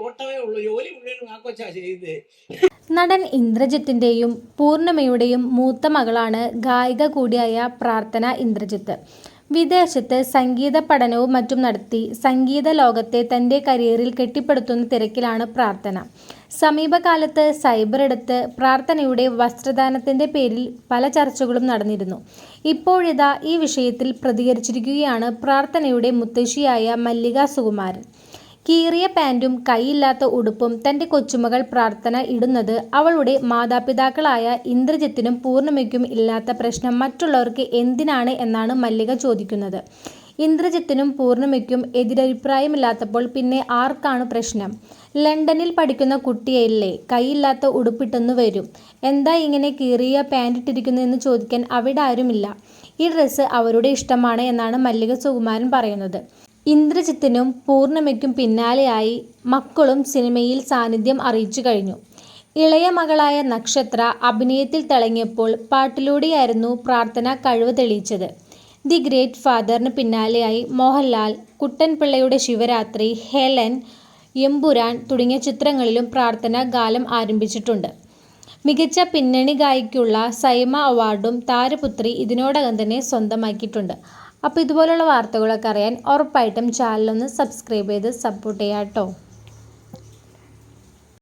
ഓട്ടമേ ഉള്ളൂ. ജോലി മുഴുവനും നടൻ ഇന്ദ്രജിത്തിന്റെയും പൂർണിമയുടെയും മൂത്ത മകളാണ് ഗായിക കൂടിയായ പ്രാർത്ഥന ഇന്ദ്രജിത്ത്. വിദേശത്ത് സംഗീത പഠനവും മറ്റും നടത്തി സംഗീത ലോകത്തെ തന്റെ കരിയറിൽ കെട്ടിപ്പടുത്തുന്ന തിരക്കിലാണ് പ്രാർത്ഥന. സമീപകാലത്ത് സൈബർ എടുത്ത് പ്രാർത്ഥനയുടെ വസ്ത്രദാനത്തിന്റെ പേരിൽ പല ചർച്ചകളും നടന്നിരുന്നു. ഇപ്പോഴിതാ ഈ വിഷയത്തിൽ പ്രതികരിച്ചിരിക്കുകയാണ് പ്രാർത്ഥനയുടെ മുത്തശ്ശിയായ മല്ലിക സുകുമാരൻ കീറിയ പാന്റും കൈയില്ലാത്ത ഉടുപ്പും തന്റെ കൊച്ചുമകൾ പ്രാർത്ഥന ഇടുന്നത് അവളുടെ മാതാപിതാക്കളായ ഇന്ദ്രജിത്തിനും പൂർണിമയ്ക്കും ഇല്ലാത്ത പ്രശ്നം മറ്റുള്ളവർക്ക് എന്തിനാണ് എന്നാണ് മല്ലിക ചോദിക്കുന്നത്. ഇന്ദ്രജിത്തിനും പൂർണിമയ്ക്കും എതിരഭിപ്രായമില്ലാത്തപ്പോൾ പിന്നെ ആർക്കാണ് പ്രശ്നം? ലണ്ടനിൽ പഠിക്കുന്ന കുട്ടിയല്ലേ കൈയില്ലാത്ത ഉടുപ്പിട്ടെന്ന് വരും. എന്താ ഇങ്ങനെ കീറിയ പാന്റ് ഇട്ടിരിക്കുന്നതെന്ന് ചോദിക്കാൻ അവിടെ ആരുമില്ല. ഈ ഡ്രസ്സ് അവരുടെ ഇഷ്ടമാണ് എന്നാണ് മല്ലിക സുകുമാരൻ പറയുന്നത്. ഇന്ദ്രജിത്തിനും പൂർണിമയ്ക്കും പിന്നാലെയായി മക്കളും സിനിമയിൽ സാന്നിധ്യം അറിയിച്ചു കഴിഞ്ഞു. ഇളയ മകളായ നക്ഷത്ര അഭിനയത്തിൽ തിളങ്ങിയപ്പോൾ പാട്ടിലൂടെയായിരുന്നു പ്രാർത്ഥന കഴിവ് തെളിയിച്ചത്. ദി ഗ്രേറ്റ് ഫാദറിന് പിന്നാലെയായി മോഹൻലാൽ കുട്ടൻപിള്ളയുടെ ശിവരാത്രി ഹെലൻ എമ്പുരാൻ തുടങ്ങിയ ചിത്രങ്ങളിലും പ്രാർത്ഥന ഗാനം ആരംഭിച്ചിട്ടുണ്ട്. മികച്ച പിന്നണി ഗായിക്കുള്ള സൈമ അവാർഡും താരപുത്രി ഇതിനോടകം തന്നെ സ്വന്തമാക്കിയിട്ടുണ്ട്. അപ്പോൾ ഇതുപോലുള്ള വാർത്തകളൊക്കെ അറിയാൻ ഉറപ്പായിട്ടും ചാനലൊന്ന് സബ്സ്ക്രൈബ് ചെയ്ത് സപ്പോർട്ട് ചെയ്യാം കേട്ടോ